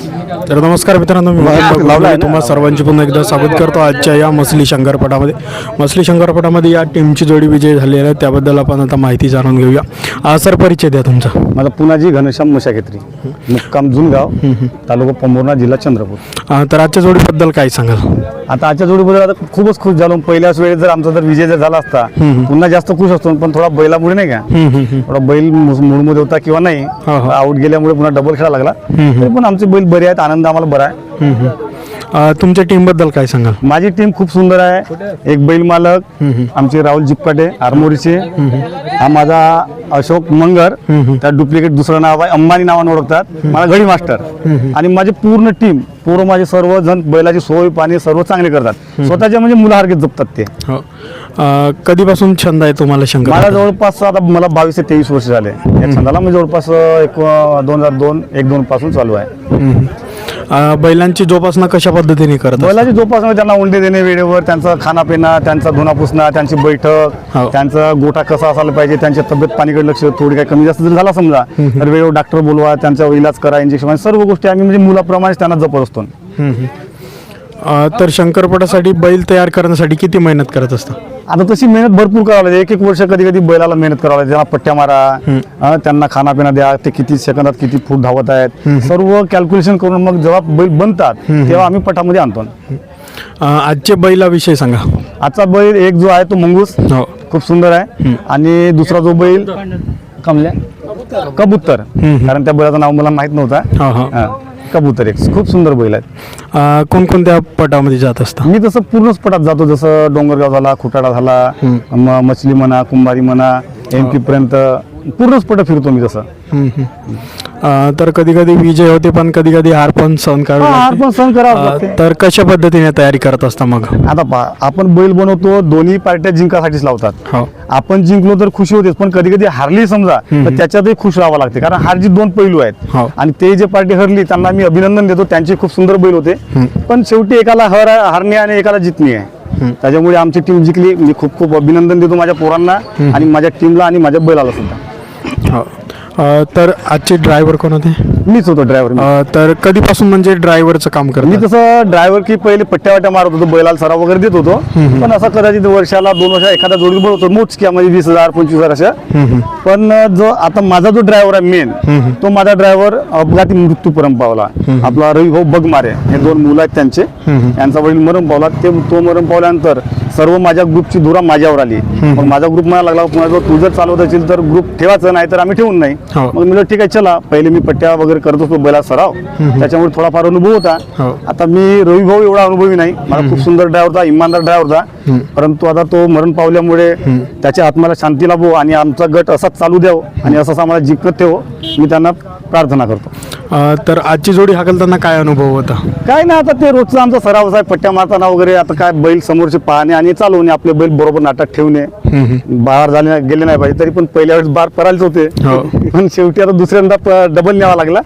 तर नमस्कार मित्रांनो मी महेंद्र गुजराळे. तुम्हा सर्वांची पुन्हा एकदा स्वागत करतो आजच्या या मसली शंकरपटामध्ये. मसली शंकरपटामध्ये या टीमची जोडी विजय झालेली आहे. त्याबद्दल आपण आता माहिती जाणून घेऊया. आ, सर परिचय द्या तुमचा. मला पुनाजी घनश्याम मशाखेत्री मुक्काम जुनगाव तालुका पंबोर्णा जिल्हा चंद्रपूर. तर आजच्या जोडीबद्दल काय सांगाल? आता आजच्या जोडीबद्दल आता खूपच खुश झालो. पहिल्याच वेळेस जर आमचा जर विजय जर झाला असता पुन्हा जास्त खुश असतो. पण थोडा बैलामुळे नाही का. थोडा बैल मूडमध्ये होता किंवा नाही हा, हा. आऊट गेल्यामुळे पुन्हा डबल खेळा लागला. तरी पण आमचे बैल बरी आहेत आनंद आम्हाला बरा आहे. तुमच्या टीमबद्दल काय सांगाल? माझी टीम खूप सुंदर आहे. एक बैल मालक आमचे राहुल जिपकाटे आरमोरीचे. हा माझा अशोक मंगर त्या डुप्लिकेट दुसरं नाव आहे अंबानी नावाने ओळखतात. मला घडी मास्टर. आणि माझी पूर्ण टीम पूर्ण माझे सर्व जण बैलाची सोय पाणी सर्व चांगले करतात. स्वतःच्या म्हणजे मुलासारखे जपतात ते. हो. कधीपासून छंद आहे तुम्हाला शंकर? मला जवळपास आता मला बावीस ते तेवीस वर्ष झाले. या छंदाला म्हणजे जवळपास एक दोन हजार दोन एक दोन पासून चालू आहे. हम्म. बैलांची जोपासना कशा पद्धतीने करत? बैलाची जोपासना त्यांना उंडे देणे वेळेवर त्यांचा खानापिना त्यांचा धुना पुसणं त्यांची बैठक हो. त्यांचा गोठा कसा असायला पाहिजे त्यांच्या तब्येत पाणीकडे लक्ष थोडी काही कमी जास्त जर झाला समजा तर वेळेवर डॉक्टर बोलवा त्यांचा इलाज करा इंजेक्शन सर्व गोष्टी आम्ही म्हणजे मुलाप्रमाणेच त्यांना जपत असतो तर शंकरपटासाठी बैल तयार करण्यासाठी किती मेहनत करत असता आता तशी मेहनत भरपूर करावी लागते. एक एक वर्ष कधी कधी बैलाला मेहनत करावी लागते. त्यांना पट्ट्या मारा अं, त्यांना खानापिना द्या ते किती सेकंदात किती फूट धावत आहेत. सर्व कॅल्क्युलेशन करून मग जेव्हा बैल बनतात तेव्हा आम्ही पटामध्ये आणतो. आजच्या बैलाविषयी सांगा. आजचा बैल एक जो आहे तो मंगूस. हो. खूप सुंदर आहे. आणि दुसरा जो बैल कमल्या? कबूतर. कारण त्या बैलाचं नाव मला माहीत नव्हता. कबूतर एक. खूप सुंदर बैल आहे आ, कोणकोणत्या पटामध्ये जात असता? मी तसं पूर्णच पटात जातो. जसं डोंगरगाव झाला खुटाडा झाला म- मछली म्हणा कुंभारी म्हणा एम पर्यंत पूर्णच पट फिरतो मी तसं. हम्म, हम्म. तर कधी कधी विजय होते पण कधी कधी हार पण सहन करावी हा, हार लागते. पण सहन करावं. तर कशा पद्धतीने तयारी करत असता मग? आता पहा आपण बैल बनवतो दोन्ही पार्ट्या जिंकासाठीच लावतात. हो. आपण जिंकलो तर खुशी होतेच पण कधी कधी हारली समजा तर त्याच्यातही खुश राहावं लागते कारण हारजी दोन पैलू हो. आहेत आणि ते जे पार्टी हरली त्यांना मी अभिनंदन देतो त्यांचे खूप सुंदर बैल होते. पण शेवटी एकाला हर हारणे आणि एकाला जितणी. आहे त्याच्यामुळे आमची टीम जिंकली. मी खूप खूप अभिनंदन देतो माझ्या पोरांना आणि माझ्या टीमला आणि माझ्या बैलाला सुद्धा. हो. तर आजचे ड्रायव्हर कोण होते? मीच होतो ड्रायव्हर तर कधीपासून म्हणजे ड्रायव्हरचं काम मी तसं ड्रायव्हर की पहिले पट्ट्या वाट्या मारत होतो बैलाला सराव वगैरे देत होतो. पण असं कदाचित वर्षाला दोन वर्ष एखादा जोडी बनवतो मोजक्या म्हणजे वीस हजार पंचवीस हजार अशा. पण जो आता माझा जो ड्रायव्हर आहे मेन तो माझा ड्रायव्हर अपघाती मृत्यू परम पावला. आपला रवी भाऊ बगमारे हे दोन मुलं आहेत त्यांचे. यांचा वडील मरण पावला. ते तो मरण पावल्यानंतर सर्व माझ्या ग्रुपची धुरा माझ्यावर आली. मग माझा ग्रुप मला लागला पुन्हा तू जर चालवत असेल तर ग्रुप ठेवायचं नाही तर आम्ही ठेवून नाही. हो. मग मी ठीक आहे चला. पहिले मी पट्ट्या वगैरे करत होतो बैला सराव. त्याच्यामुळे थोडाफार अनुभव होता. हो. आता मी रवी भाऊ एवढा अनुभवी नाही. मला खूप सुंदर ड्रायव्हर होता इमानदार ड्रायव्हर होता. परंतु आता तो मरण पावल्यामुळे त्याच्या आत्म्याला शांती लाभो आणि आमचा गट असाच चालू द्यावं आणि असंच आम्हाला जिंकत ठेवो. मी त्यांना प्रार्थना करतो. तर आजची जोडी हाकलताना काय अनुभव होता? काय नाही आता ते रोजचा आमचा सराव आहे पट्ट्या मारताना वगैरे आता काय बैल समोरचे पाहणे आणि चालवणे आपले बैल बरोबर नाटक ठेवणे. बाहेर झाले नाही- गेले नाही पाहिजे तरी पण पहिल्या वेळेस बार परायला होते. हो. पण शेवटी आता दुसऱ्यांदा डबल न्यावा लागला.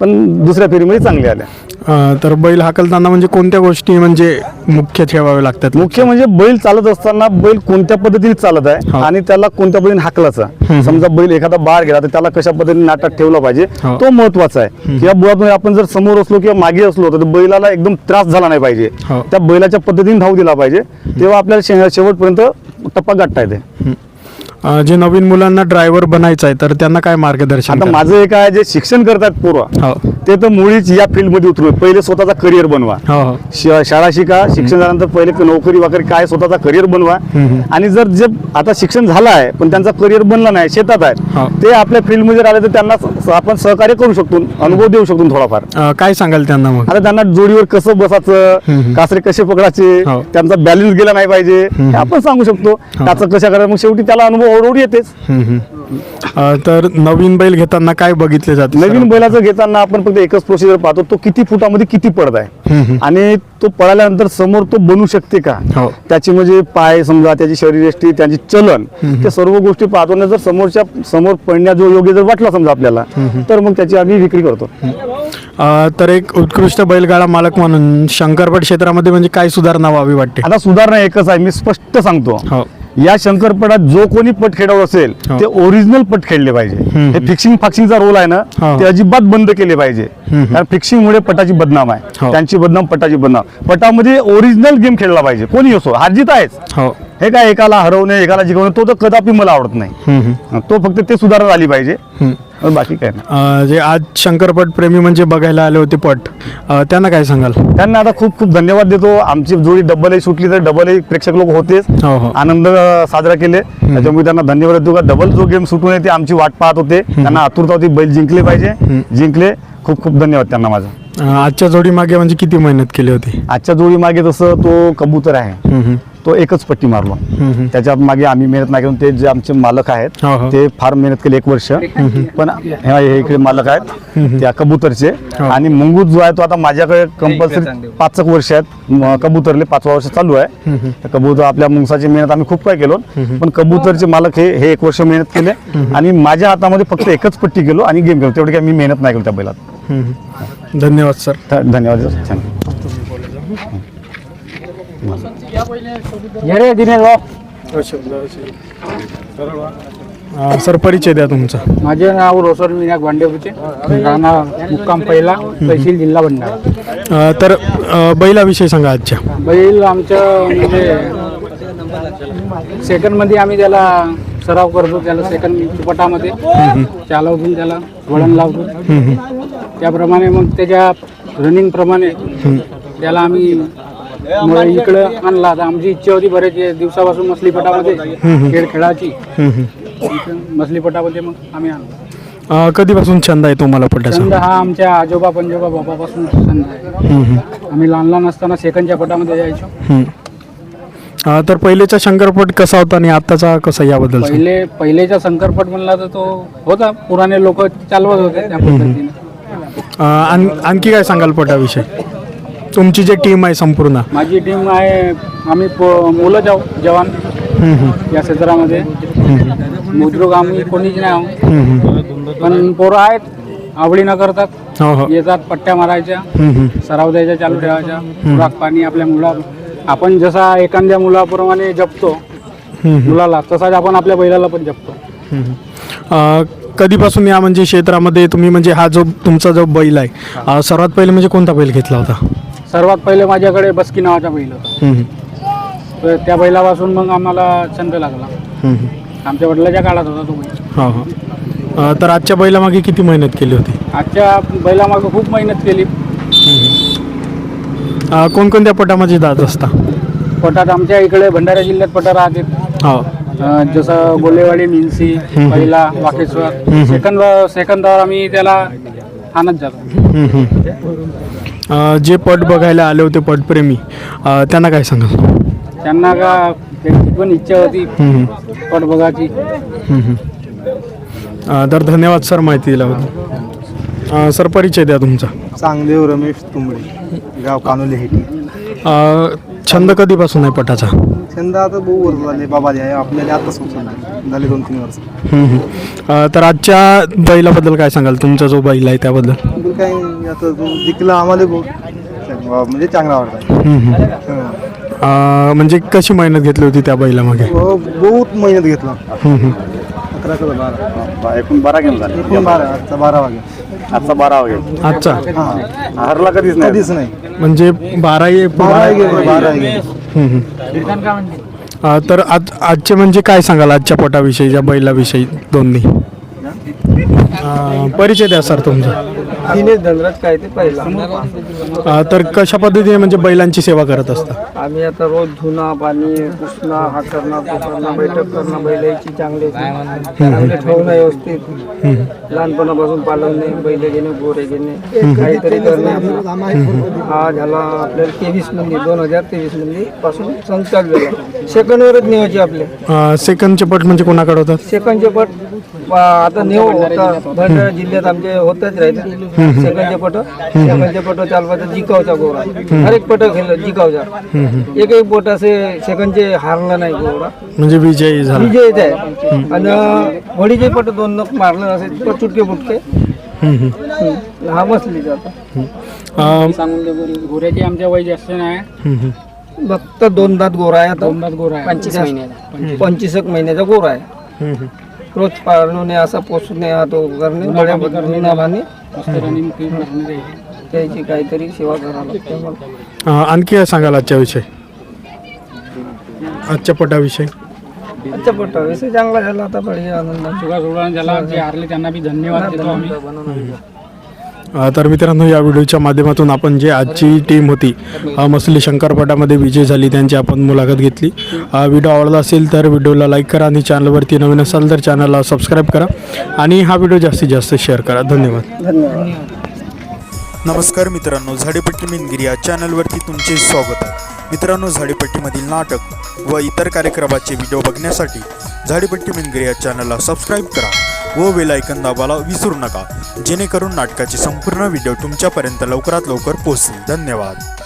पण दुसऱ्या फेरीमध्ये चांगले आल्या तर बैल हाकलताना म्हणजे कोणत्या गोष्टी म्हणजे मुख्य ठेवाव्या लागतात? मुख्य म्हणजे बैल चालत असताना बैल कोणत्या पद्धतीने चालत आहे हो. आणि त्याला कोणत्या पद्धतीने हाकलाचा समजा बैल एखादा बाहेर गेला तर त्याला कशा पद्धतीने नाटक ठेवला पाहिजे? हो. तो महत्त्वाचा आहे. किंवा बुवात आपण जर समोर असलो किंवा मागे असलो तर बैलाला एकदम त्रास झाला नाही पाहिजे. हो. त्या बैलाच्या पद्धतीने धाव दिला पाहिजे. तेव्हा आपल्याला शे- शेवटपर्यंत टप्पा गाठता येते. जे नवीन मुलांना ड्रायव्हर बनायचं आहे तर त्यांना काय मार्गदर्शन आता? माझं एक आहे जे शिक्षण करतात पोरं हो. ते तर मुळीच या फील्डमध्ये उतरू पहिले स्वतःचा करिअर बनवा. हो हो. श- शाळा शिका शिक्षण झाल्यानंतर पहिले नोकरी वगैरे काय स्वतःचा करिअर बनवा. आणि जर जे आता शिक्षण झालं आहे पण त्यांचा करिअर बनला नाही शेतात हा. आहे ते आपल्या फील्डमध्ये आले तर त्यांना स- आपण सहकार्य करू शकतो अनुभव देऊ शकतो थोडाफार. काय सांगाल त्यांना मग? आता त्यांना जोडीवर कसं बसायचं कासरे कसे पकडायचे हो. त्यांचा बॅलन्स गेला नाही पाहिजे हे आपण सांगू शकतो त्याचं कशा करायचं मग शेवटी त्याला अनुभव हळूहळू येतेच. हम्म, हम्म. आ, तर नवीन बैल घेताना काय बघितले जाते नवीन बैलाचं घेताना आपण फक्त एकच प्रोसिजर पाहतो तो किती फुटामध्ये किती पडत आहे आणि तो पळाल्यानंतर समोर तो बनू शकते का? हो. त्याची म्हणजे पाय समजा त्याची शरीरयष्टी त्याची चलन ते सर्व गोष्टी पाहतो. आणि जर समोरच्या समोर पडण्या जो योग्य जर वाटला समजा आपल्याला तर मग त्याची आम्ही विक्री करतो. तर एक उत्कृष्ट बैलगाडा मालक म्हणून शंकरपट क्षेत्रामध्ये म्हणजे काय सुधारणा व्हावी वाटते? आता सुधारणा एकच आहे मी स्पष्ट सांगतो. हो. या शंकरपटात जो कोणी पट खेळावं असेल हो. ते ओरिजिनल पट खेळले पाहिजे. हे फिक्सिंग फाक्सिंगचा रोल आहे ना हो. ते अजिबात बंद केले पाहिजे. कारण फिक्सिंग मुळे पटाची बदनाम आहे. हो. त्यांची बदनाम पटाची बदनाम. पटामध्ये ओरिजिनल गेम खेळला पाहिजे. कोणी असो हारजीत आहेच. हो. काय एकाला हरवणे एकाला जिंकवणे तो तर कदापि मला आवडत नाही. तो फक्त ते सुधारणा झाली पाहिजे. बाकी काय नाही. अं, जे आज शंकरपट प्रेमी म्हणजे बघायला आले होते पट. अं, त्यांना काय सांगाल? त्यांना आता खूप खूप धन्यवाद देतो. आमची जोडी डबल सुटली तर डबल प्रेक्षक लोक होतेच. हो हो. आनंद अ, साजरा केले. त्याच्यामुळे त्यांना धन्यवाद देतो का? डबल जो गेम सुटून येते आमची वाट पाहत होते. त्यांना आतुरता होती बैल जिंकले पाहिजे. जिंकले. खूप खूप धन्यवाद त्यांना माझा. अं, आजच्या जोडी मागे म्हणजे किती मेहनत केली होती? आजच्या जोडी मागे तसं तो कबूतर आहे. हम्म, हम्म, तो एकच पट्टी मारलो. त्याच्यात मागे आम्ही मेहनत नाही करून ते जे आमचे मालक आहेत हो, हो. ते फार मेहनत केली एक वर्ष. पण हे हे इकडे मालक आहेत त्या कबूतरचे. हो. आणि मंगूज जो आहे तो आता माझ्याकडे कंपल्सरी पाच एक वर्ष आहेत. म- कबूतरले पाचवा वर्ष चालू आहे. त्या कबूतर आपल्या मुंगसाची मेहनत आम्ही खूप काय केलो. पण कबूतरचे मालक हे हे एक वर्ष मेहनत केले. आणि माझ्या हातामध्ये फक्त एकच पट्टी केलो आणि गेम केलो. तेवढी काय मी मेहनत नाही केली त्या बैलात. हम्म, हम्म. धन्यवाद सर. ध- धन्यवाद छान अं, सर परिचय द्या तुमचा. माझे नाव रोसर विनायक भांडेपुचे राहणार मुक्काम पहिला तहसील जिल्हा भंडारा. तर बैलाविषयी सांगा आजच्या. बैल आमचं म्हणजे सेकंडमध्ये आम्ही त्याला सराव करतो त्याला सेकंड पटामध्ये चालवतो त्याला वळण लावतो. त्याप्रमाणे मग त्याच्या रनिंग प्रमाणे त्याला आम्ही मग इकडं आणला आता आमची इच्छा होती बरेच दिवसापासून मछलीपटामध्ये खेळ खेळायची. इथं मछलीपटामध्ये मग आम्ही आणलो. अं, कधीपासून छंद आहे तुम्हाला पटाचा छंद हा आमच्या आजोबा पंजोबा बाबापासून छंद आहे. हम्म, आम्ही लहान लहान असताना सेकंडच्या पटामध्ये जायचो. हम्म. अं, तर पहिलेचा शंकरपट कसा होता आणि आताचा कसा याबद्दल सांगा. पहिले पहिलेचा शंकरपट म्हणला तर तो होता. पुराणे लोक चालवत होते त्या पद्धतीने. अं, आण- आणखी काय सांगाल पटाविषयी? तुमची जी टीम आहे संपूर्ण? माझी टीम आहे आम्ही पो- मुलं जाऊ जवान. हम्म, हम्म, या क्षेत्रामध्ये. बुद्रुक आम्ही कोणीच नाही आहोत. हम्म, हम्म. पण पोरं आहेत आवडीनं करतात. हो हो. येतात पट्ट्या मारायच्या. हम्म, हम्म. सराव द्यायच्या चालू ठेवायच्या. खुराक पाणी आपल्या मुला आपण जसा एखाद्या मुलाप्रमाणे जपतो हम्म, हम्म. मुलाला तसाच आपण आपल्या बैलाला पण जपतो. अ, कधीपासून या म्हणजे क्षेत्रामध्ये तुम्ही म्हणजे हा जो तुमचा जो बैल आहे अ, सर्वात पहिले म्हणजे कोणता बैल घेतला होता? सर्वात पहिले माझ्याकडे बसकी नावाचा बैल होता. हम्म, तर त्या बैलापासून मग आम्हाला छंद लागला. हम्म. आमच्या वडिलाच्या काळात होता तो बैल. हो हो. अ, तर आजच्या बैलामागे किती मेहनत केली होती? आजच्या बैलामागं खूप मेहनत केली. अ, कोणकोणत्या पटामध्ये जात असता? पटात आमच्या इकडे भंडारा जिल्ह्यात पटा राहते. हो. अं, जसं गोलेवाडी मिन्सी पहिला वाकेश्वर. सेकंद सेकंदावर आम्ही त्याला आणत जातो. हम्म, हम्म. जे पट बघायला आले होते पटप्रेमी त्यांना काय सांगाल? त्यांना का त्यांची पण इच्छा होती पट बघायची. हम्म, हम्म. अ, तर धन्यवाद सर माहिती दिल्याबद्दल. सर परिचय द्या तुमचा. चांगदेव रमेश तुंबडे गाव कानोली हेटी. छंद कधीपासून आहे पटाचा? छंद आता बहु वर्ष झाले बाबा आहे आपल्याला आता सुचलं झाले दोन तीन वर्ष. हम्म, हम्म. अ, तर आजच्या बैलाबद्दल काय सांगाल? तुमचा जो बैल आहे त्याबद्दल. काय आता तो जिंकला आम्हाला बहुत चांगला- म्हणजे चांगला वाटला हम्म, हम्म. हं. अ, म्हणजे कशी मेहनत घेतली होती त्या बैलामागे? हो, बहुत मेहनत घेतला. हम्म, हम्म. अकरा कदा बारा. एकूण बारा गेम झाले. एकूण बारा आजचा आजचा बारा गेम आजचा? हां. हरला कधीच नाही. कधीच नाही. म्हणजे बारा ये बारा गेले बारा गेले हम्म, हम्म. अ, तर आज आजचे म्हणजे काय सांगाल आजच्या पटाविषयी या बैलाविषयी दोन्ही? अ, परिचय द्या सर तुमचा. धनराज काय ते पहिला. तर कशा पद्धतीने म्हणजे बैलांची सेवा करत असता आम्ही आता रोज धुना पाणी पुसणं हा करणं करणं बैठक करणं बैलाची चांगले. चांगले ठेवणं व्यवस्थित. लहानपणापासून पालवणे बैल घेणे गोरे घेणे काहीतरी करणे. हा झाला आपल्याला तेवीसमध्ये दोन हजार तेवीसमध्ये पासून संचाल झाला. सेकंडवरच नेवायचे आपले. अ, सेकंदचे पट म्हणजे कोणाकडे होतात? सेकंडचे पट आता नेऊ होता. भंडारा जिल्ह्यात आमचे होतच राहते सेकंडचे पट सेकंडचे पट चालवायचा जिकावचा गोरा. हर एक पट खेळलं जिकावचा. एक एक पट असे सेकंडचे हारला नाही गोरा. म्हणजे विजयी झाला. विजयच आहे आणि होडीचे पट दोन नक मारलं असे तर चुटके फुटके. हा बसली जातो. सांगून गोऱ्याची आमच्या वय जास्त नाही. फक्त दोन दात गोरा आहे दोन दात गोरा आहे. पंचवीस महिन्याचा. पंचवीस एक महिन्याचा गोरा आहे. रोज पाळणे असा पोसणे हातो करणे बड्या धुणा पाणी त्याची काहीतरी सेवा करावं लागते. मला अं, आणखी काय सांगाल आजच्या विषयी? आजच्या पटाविषयी? अच्छा पट्टा विषय चांगला झाला आता बढिया आनंद. ज्याला जे हारले त्यांना बी धन्यवाद देतो आम्ही. अ, तर मित्रांनो या व्हिडिओच्या माध्यमातून आपण जे आजची टीम होती मसली शंकरपटामध्ये विजय झाली त्यांची आपण मुलाखत घेतली. व्हिडिओ आवडला असेल तर व्हिडिओला लाईक करा आणि चॅनलवरती नवीन असाल तर चॅनलला सबस्क्राईब करा आणि हा व्हिडिओ जास्तीत जास्त शेअर करा. धन्यवाद. धन्यवाद. नमस्कार मित्रांनो झाडेपट्टी मिनगिरी या चॅनलवरती तुमचे स्वागत आहे. मित्रांनो झाडीपट्टीमधील नाटक व इतर कार्यक्रमाचे व्हिडिओ बघण्यासाठी झाडीपट्टी मिनगिरी या चॅनलला सबस्क्राईब करा व वेलायकन दाबाला विसरू नका. जेणेकरून नाटकाचे संपूर्ण व्हिडिओ तुमच्यापर्यंत लवकरात लवकर पोहोचतील. धन्यवाद.